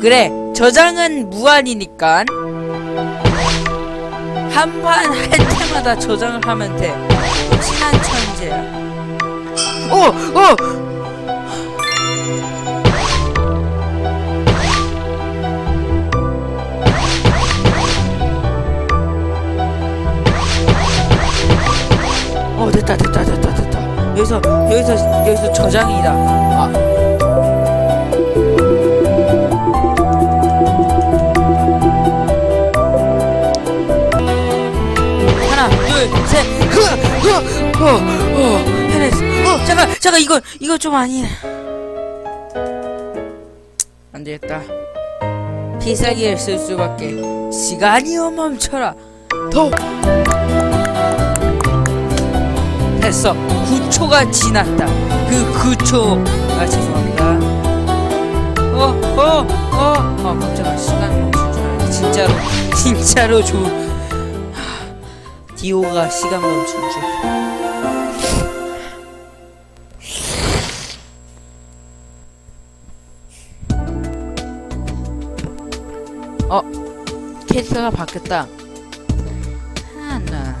그래 저장은 무한이니까. 한 판 할 때마다 저장을 하면 돼. 친한 천재야 어! 어! 어 됐다 됐다 됐다 됐다. 여기서 여기서 여기서 저장이다. 아 하나 둘셋허허허 해냈어 어 잠깐 잠깐 이거 이거 좀 아니네 안 되겠다 필살기를 쓸 수밖에 시간이여 멈춰라 더 됐어 9초가 지났다 그 9초 아 죄송합니다 어어어어 어, 어, 깜짝아 시간 멈춘 줄 알았네 진짜로 진짜로 좋은 하, 디오가 시간 멈춘 줄 어, 캐릭터가 바뀌었다. 하나.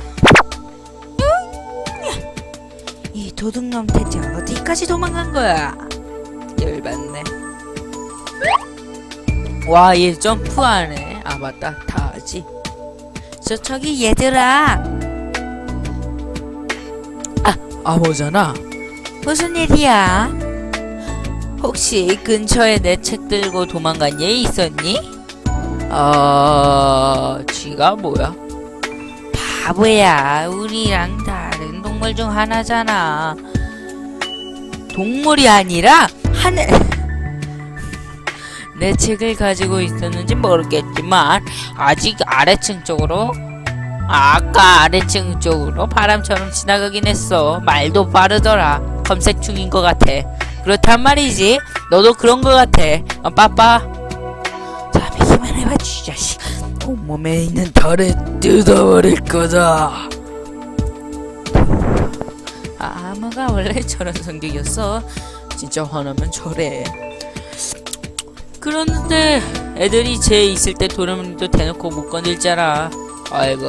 이 도둑놈 대체 어디까지 도망간 거야? 열받네. 와, 얘 점프하네. 아, 맞다. 다 하지. 저, 저기 얘들아. 아, 아버잖아. 무슨 일이야? 혹시 근처에 내 책 들고 도망간 얘 있었니? 어, 쥐가 뭐야? 바보야. 우리랑 다른 동물 중 하나잖아. 동물이 아니라 하늘. 내 책을 가지고 있었는지 모르겠지만 아직 아래층 쪽으로 아까 아래층 쪽으로 바람처럼 지나가긴 했어. 말도 빠르더라. 검색 중인 것 같아. 그렇단 말이지. 너도 그런 것 같아. 어, 빠빠. 자, 믿기만 해봐, 쥐 자식. 온몸에 있는 털을 뜯어버릴 거다. 아, 아마가 원래 저런 성격이었어. 진짜 화나면 저래. 그런데 애들이 쟤 있을 때 도레미도 대놓고 못 건들잖아. 아이고.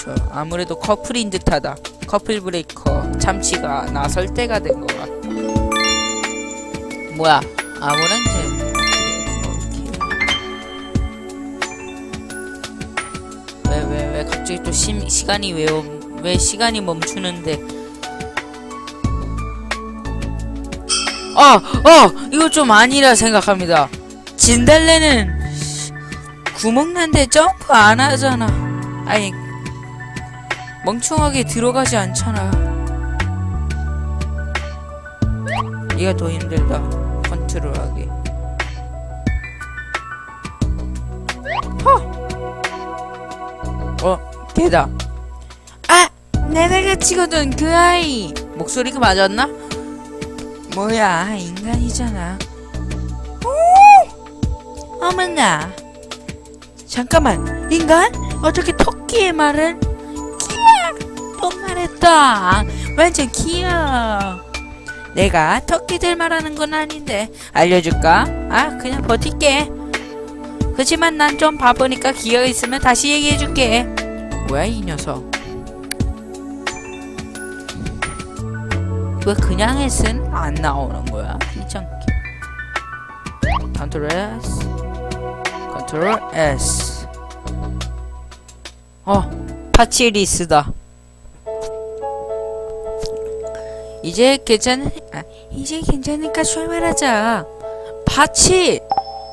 저 아무래도 커플인 듯하다. 커플 브레이커 참치가 나설 때가 된 것 같다. 뭐야? 아무런 쟤. 왜왜 왜 갑자기 또 심, 시간이 왜, 멈- 왜 시간이 멈추는데 어! 어! 이거 좀 아니라 생각합니다 진달래는 구멍 난데 점프 안 하잖아 아니 멍청하게 들어가지 않잖아 이가 더 힘들다 컨트롤하기 어, 걔다. 아, 내가 치거든 그 아이. 목소리가 맞았나? 뭐야, 인간이잖아. 오! 어머나. 잠깐만, 인간? 어떻게 토끼의 말을? 키야! 또 말했다. 완전 귀여워. 내가 토끼들 말하는 건 아닌데 알려줄까? 아, 그냥 버틸게. 그치만 난 좀 바보니까 기회가 있으면 다시 얘기해줄게. 뭐야 이 녀석? 왜 그냥 했은 안 나오는 거야? 귀찮게. 컨트롤 S, 컨트롤 S. 어, 파치리스다. 이제 괜찮, 아, 이제 괜찮으니까 출발하자. 파치.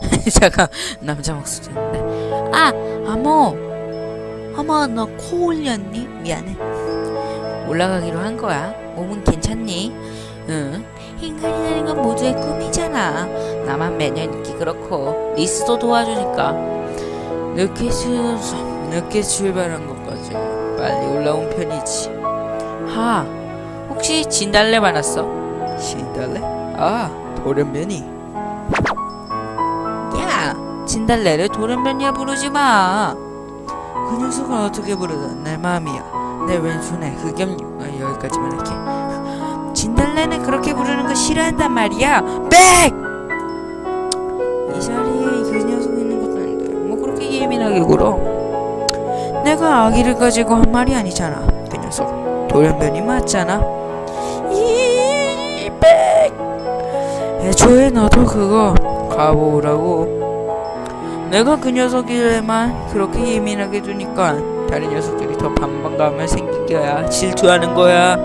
잠깐 남자 목소리인데 아 아모 어머 너코 올렸니 미안해 올라가기로 한 거야 몸은 괜찮니? 응. 인간이라는 건 모두의 꿈이잖아. 나만 매년 있기 그렇고 리스도 도와주니까. 늦게 출 늦게 출발한 것까지 빨리 올라온 편이지. 하 혹시 진달래 받았어? 진달래? 아 돌연변이. 야, 진달래를 도련변이야 부르지 마. 그 녀석은 어떻게 부르든 내 마음이야. 내 왼손에 흑염 아, 여기까지만 할게. 진달래는 그렇게 부르는 거 싫어한단 말이야. 백! 이 자리에 그 녀석 있는 것도 아닌데 뭐 그렇게 예민하게 굴어. 내가 아기를 가지고 한 말이 아니잖아. 그 녀석 돌연변이 맞잖아. 이 백! 애초에 너도 그거 가보라고. 내가 그 녀석이래만 그렇게 예민하게 두니까 다른 녀석들이 더 반반감을 생기 겨야 질투하는 거야.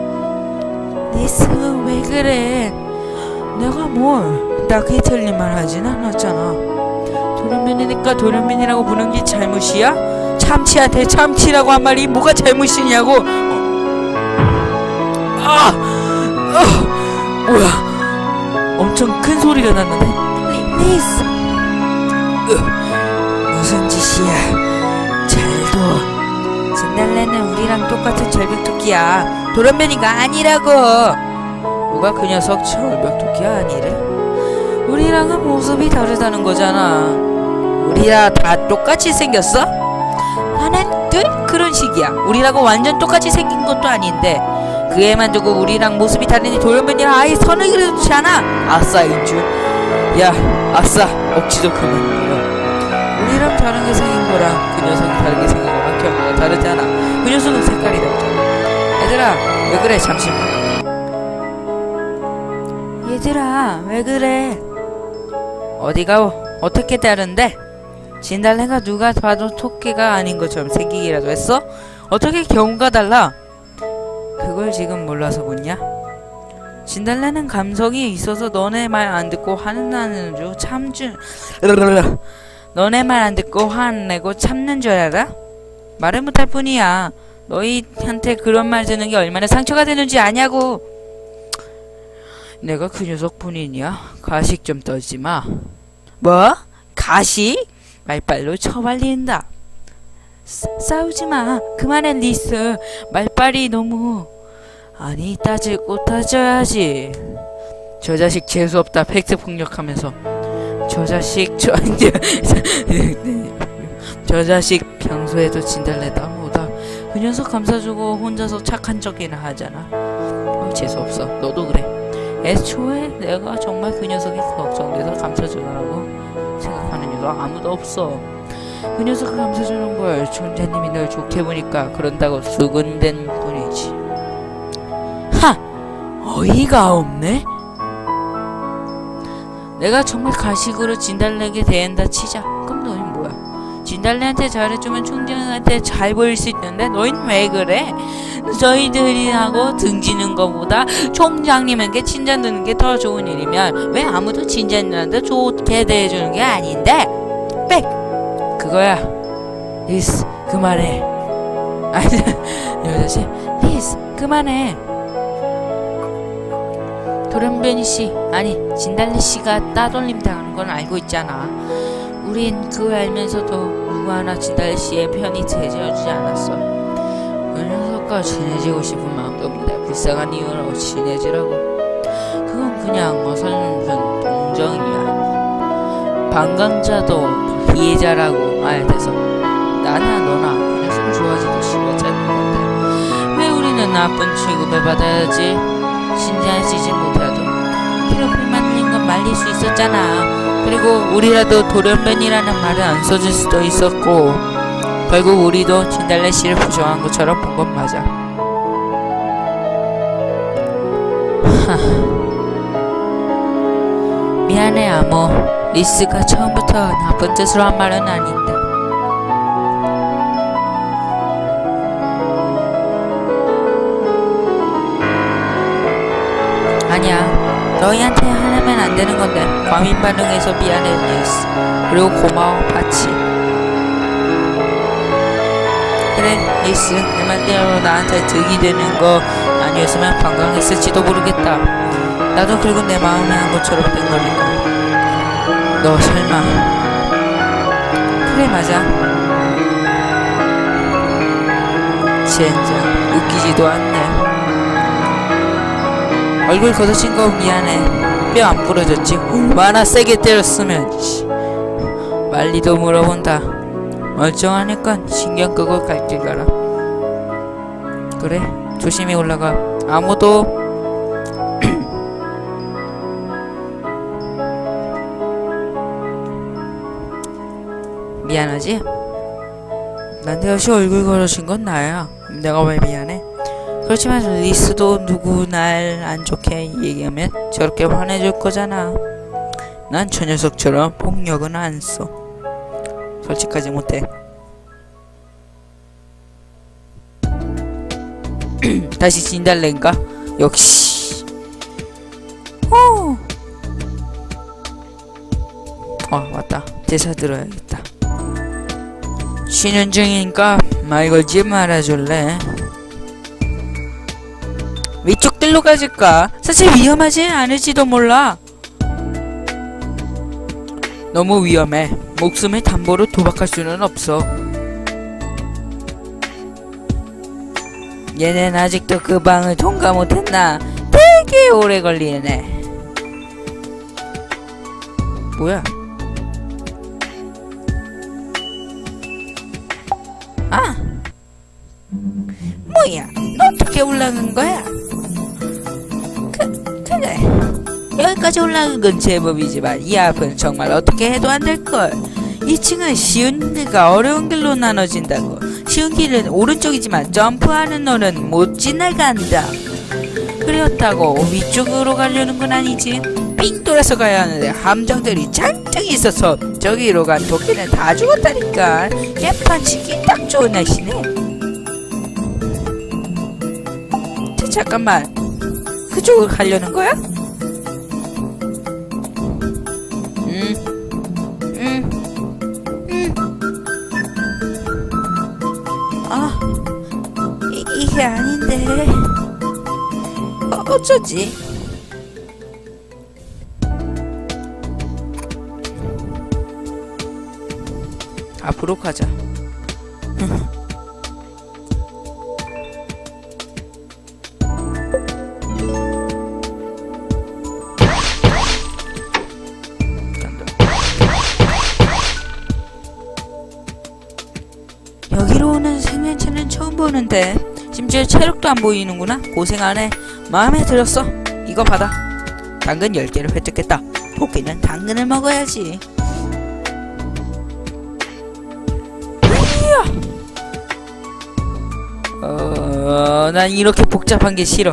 니스 왜 그래? 내가 뭘 딱히 틀린 말 하진 않았잖아. 돌연변이니까 돌연변이라고 부르는 게 잘못이야? 참치한테 참치라고 한 말이 뭐가 잘못이냐고? 어. 아, 아, 뭐야? 엄청 큰 소리가 났는데. 리, 리스. 으, 무슨 짓이야? 잘도. 진달래는 우리랑 똑같은 절벽토끼야. 도련변이가 아니라고. 누가 그 녀석 절벽토끼 아니래? 우리랑은 모습이 다르다는 거잖아. 우리랑 다 똑같이 생겼어? 나는 늘 그런 식이야. 우리라고 완전 똑같이 생긴 것도 아닌데 그 애만 두고 우리랑 모습이 다르니 도련변이랑 아예 선을 그려놓지 않아. 아싸 인주. 야 아싸 억지도 그만. 우리랑 다르게 생긴 거랑 그 녀석이 다르게 생긴 거랑 다르잖아. 그 녀석은 색깔이 다르잖아. 얘들아 왜 그래 잠시만. 얘들아 왜 그래? 어디가 어떻게 다른데? 진달래가 누가 봐도 토끼가 아닌 것처럼 생기기라도 했어? 어떻게 경우가 달라? 그걸 지금 몰라서 묻냐? 진달래는 감성이 있어서 너네 말 안 듣고 화는 줄 참줄 너네 말 안 듣고 화내고 참는 줄 알아? 말을 못할 뿐이야. 너희한테 그런 말 듣는 게 얼마나 상처가 되는지 아냐고. 내가 그 녀석뿐이냐? 가식 좀 떨지 마. 뭐? 가식? 말빨로 처발린다. 싸, 싸우지 마. 그만해 리스. 말빨이 너무 아니 곳 따져야지. 저 자식 재수 없다. 팩트 폭력하면서 저 자식 저 저 자식 평소에도 진달래다 뭐다. 그 녀석 감싸주고 혼자서 착한 척이나 하잖아. 어, 재수 없어. 너도 그래. 애초에 내가 정말 그 녀석이 걱정돼서 감싸주느라고 생각하는 녀석 아무도 없어. 그 녀석을 감싸주는 걸 존재님이 널 좋게 보니까 그런다고 수근된 뿐이지. 하! 어이가 없네? 내가 정말 가식으로 진달래에게 대한다 치자. 진달래한테 잘해주면 총장한테 잘 보일 수 있는데 너희는 왜 그래? 저희들이하고 등지는 것보다 총장님에게 칭찬 듣는 게 더 좋은 일이면 왜 아무도 진짜님한테 좋게 대해주는 게 아닌데? 빽! 그거야. 리스 그만해. 아니 여자씨 리스 그만해. 도련변이 씨 아니 진달래 씨가 따돌림 당하는 건 알고 있잖아. 우린 그걸 알면서도 누구 하나 진달래 씨의 편이 되어주지 않았어. 그 녀석과 친해지고 싶은 마음도 불쌍한 이유로 친해지라고. 그건 그냥 어설픈 동정이야. 방관자도 피해자라고 말 돼서 나나 너나 그 녀석 좋아지도 싫어지는 건데 왜 우리는 나쁜 취급을 받아야지 신장해지지 못해도 트러플만 흘린 건 말릴 수 있었잖아 그리고 우리라도 돌연변이라는 말을 안 써줄 수도 있었고 결국 우리도 진달래 씨를 부정한 것처럼 본 건 맞아. 하... 미안해 아모 리스가 처음부터 나쁜 뜻으로 한 말은 아닌데. 아니야. 너희한테 하나면 안 되는 건데. 과민 반응해서 미안해 리스 그리고 고마워 파치. 그래 리스 내 말대로 나한테 득이 되는 거 아니었으면 방광했을지도 모르겠다. 나도 결국 내 마음에 한 것처럼 된 거니까. 너 설마. 그래 맞아. 젠장 웃기지도 않네. 얼굴 걷어친 거 미안해 뼈 안 부러졌지? 얼마나 세게 때렸으면 말리도 물어본다 멀쩡하니까 신경 끄고 갈길 가라 그래 조심히 올라가 아무도 미안하지? 나한테 다시 얼굴 걸어준 건 나야 내가 왜 미안해? 그렇지만 리스도 누구 날 안 좋게 얘기하면 저렇게 화내줄 거잖아. 난 저 녀석처럼 폭력은 안 써. 솔직하지 못해. 다시 진달래인가? 역시. 오. 아 맞다. 대사 들어야겠다. 쉬는 중이니까 말 걸지 말아줄래? 위쪽 길로 가질까? 사실 위험하지 않을지도 몰라. 너무 위험해. 목숨을 담보로 도박할 수는 없어. 얘는 아직도 그 방을 통과 못했나? 되게 오래 걸리네. 뭐야? 아! 뭐야? 너 어떻게 올라간 거야? 여기까지 올라간 건 제법이지만 이 앞은 정말 어떻게 해도 안 될걸. 2층은 쉬운 길과 어려운 길로 나눠진다고. 쉬운 길은 오른쪽이지만 점프하는 너는 못 지나간다. 그렇다고 위쪽으로 가려는 건 아니지. 삥 돌아서 가야 하는데 함정들이 잔뜩 있어서 저기로 간 도끼는 다 죽었다니까. 깨판치기 딱 좋은 날씨네. 자, 잠깐만. 그쪽으로 가려는 거야? 아닌데. 어, 어쩌지? 앞으로 가자. 여기로 오는 생명체는 처음 보는데 심지어 체력도 안 보이는구나 고생하네 마음에 들었어 이거 받아 당근 10개를 획득했다 토끼는 당근을 먹어야지 어, 난 이렇게 복잡한 게 싫어.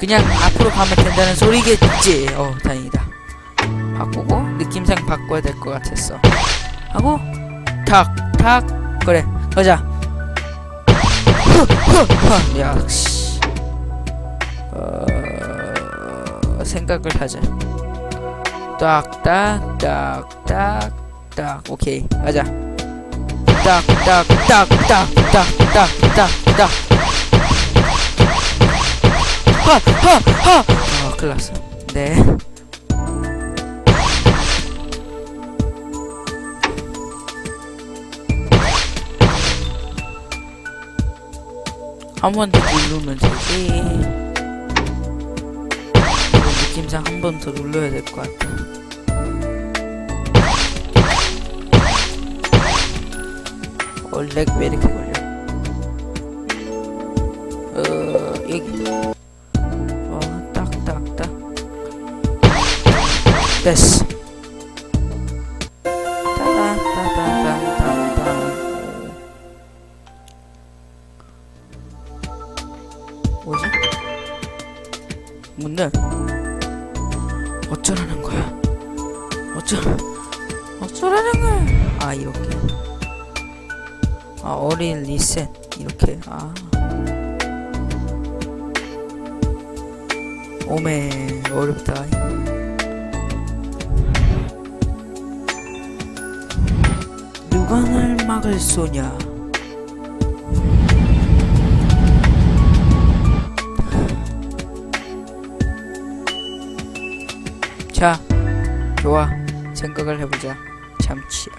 그냥 앞으로 가면 된다는 소리겠지. 어, 다행이다. 바꾸고 느낌상 바꿔야 될 것 같았어. 하고 탁, 탁, 그래, 가자. 역시. 어, 생각을 하자. 딱, 딱, 딱, 딱, 딱. 오케이, 가자. 딱, 딱, 딱, 딱, 딱, 딱, 딱, 딱. 하, 하, 하. 어, 큰일 났어. 네. 한 번 더 누르면 되지. 이거 느낌상 한 번 더 눌러야 될 것 같아. 어, 렉왜 이렇게 걸려? 어, 여기. 어, 딱, 딱, 딱. 됐어. 어쩌, 어쩌라는 거야? 아, 이렇게. 아 어린 리셋 이렇게 아 오메 어렵다 누가 날 막을 쏘냐 자 좋아 생각을 해보자. 참치야